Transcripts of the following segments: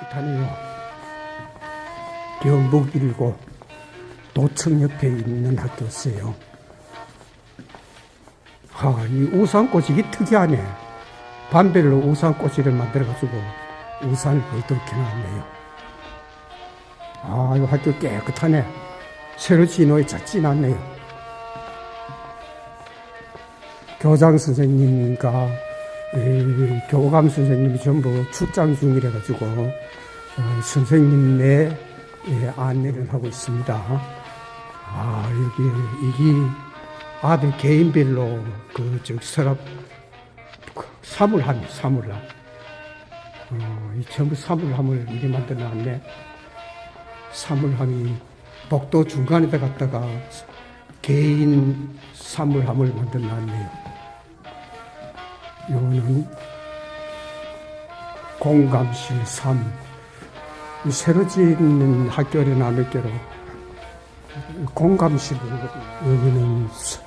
깨끗하네요. 경북 일고 도청 옆에 있는 학교였어요. 아, 이 우산꽃이 이게 특이하네. 반별로 우산꽃이를 만들어가지고 우산을 벌떡 해놨네요. 아, 이 학교 깨끗하네. 새로 진호에 잘 지났네요. 교장 선생님과 이 교감 선생님이 전부 출장 중이라 가지고 어, 선생님의 예, 안내를 하고 있습니다. 아 여기 이게 아들 개인별로 그저 서랍 그 사물함이 사물함. 어, 이 전부 사물함을 미리 만들어 놨네. 사물함이 복도 중간에다 갖다가 개인 사물함을 만들어 놨네요. 요는 공감실 3. 이 새로 짓는 학교를 나눌 게로 공감실이거든요. 여기는 서-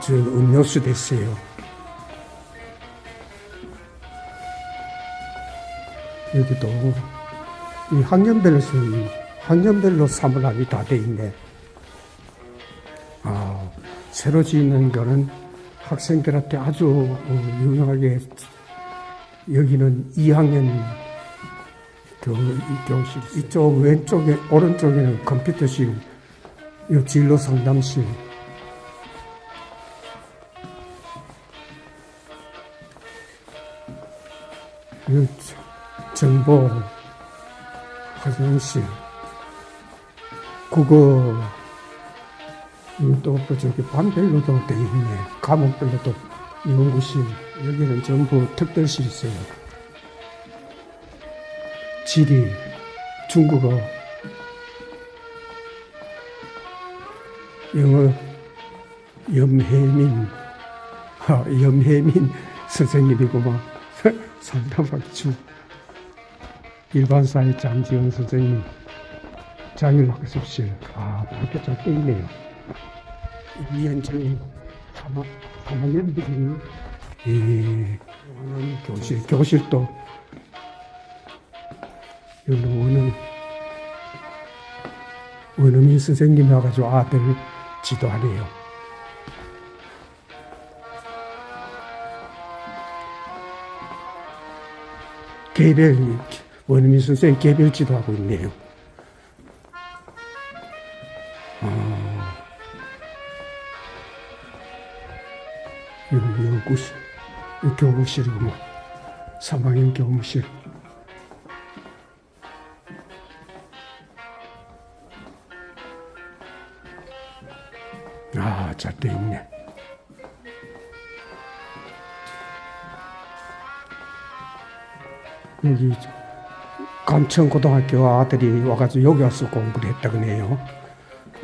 저 음료수 됐어요. 여기도 이 학년별로 서- 학년별로 사물함이 다 돼 있네. 아, 새로 짓는 거는 학생들한테 아주 어, 유용하게 여기는 2학년 교, 이 교실 이쪽 왼쪽에 오른쪽에는 컴퓨터실 이 진로 상담실 이 정보 화장실 국어 또, 또 저기 반별로도 돼 있네. 과목별로도 연구실. 여기는 전부 특별실 있어요. 지리, 중국어, 영어, 염혜민, 아, 염혜민 선생님이구만. 상담하기 중. 일반사회 장지영 선생님, 자율학습실. 아, 이렇게 잘돼 있네요. 이현정이 사막연들이 이 교실, 교실도 여기 오는 원어민 선생님이 와가지고 아들 지도하네요. 개별 원어민 선생님 개별 지도하고 있네요. 여기 교무실이구만. 3학년 교무실. 아, 잘 돼 있네. 여기 감천고등학교 아들이 와가지고 여기 와서 공부를 했다 그네요.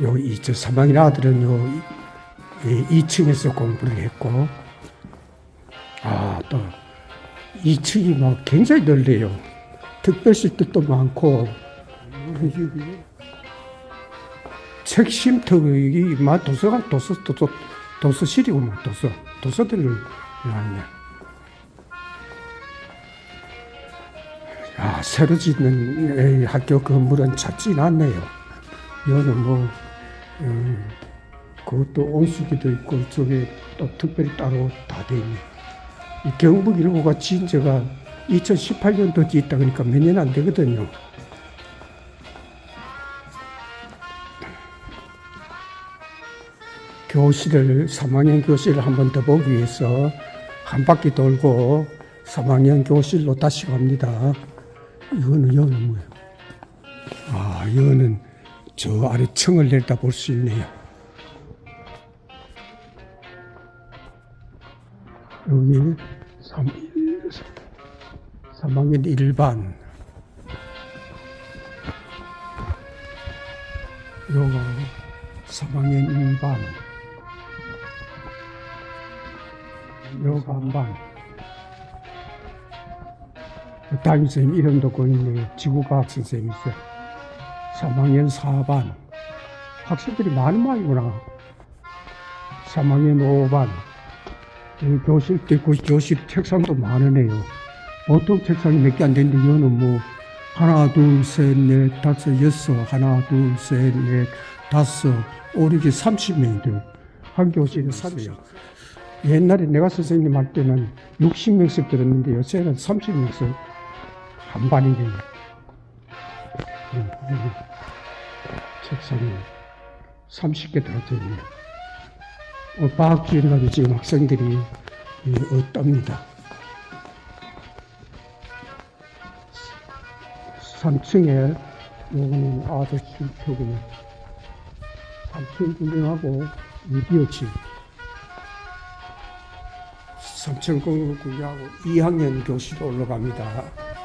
요, 이, 저 3학년 아들은 요, 이 2층에서 공부를 했고, 아, 또 2층이 막 굉장히 넓네요. 특별실도 많고, 책 쉼터가 막 도서관, 도서, 도서, 도서실이구만, 도서. 도서들을 놨네. 아, 새로 짓는 이 학교 건물은 찾진 않네요. 이거는 뭐, 음, 그것도 온수기도 있고 이쪽에 또 특별히 따로 다 돼 있네. 이 경북 일고가 지은 지가 2018년도 짓다 그러니까 몇 년 안 되거든요. 교실을 3학년 교실을 한 번 더 보기 위해서 한 바퀴 돌고 3학년 교실로 다시 갑니다. 이거는 여기는 뭐예요? 아, 이거는 저 아래 층을 내려다 볼 수 있네요. 여기 3, 3학년 1반. 요거 3학년 2반. 요거 한반. 담임선생님 이름도 고 있네요 지구과학 선생님이세요. 3학년 4반. 학생들이 많은 모양이구나. 3학년 5반. 여기 교실도 있고 교실 책상도 많으네요. 보통 책상이 몇 개 안 되는데 이거는 뭐 하나 둘셋넷 다섯 여섯 하나 둘셋넷 다섯 오르기 30명이 돼요. 한 교실에 30명. 옛날에 내가 선생님 할 때는 60명씩 들었는데 요새는 30명씩 한 반이네요. 음, 음. 책상에 30개 들어져 있네요. 어, 방학 주일날에 지금 학생들이 이, 어답니다. 3층에 요거는 아저씨 표고요. 3층 구경하고 미디어층 3층 구경하고 2학년 교실 올라갑니다.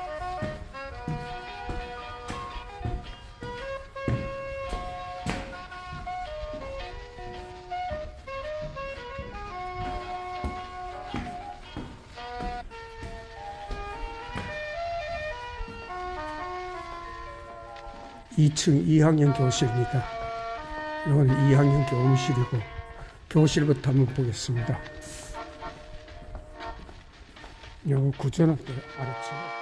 이층 2학년 교실입니다. 이건 2학년 교무실이고 교실부터 한번 보겠습니다. 요 구조는 또 알았죠.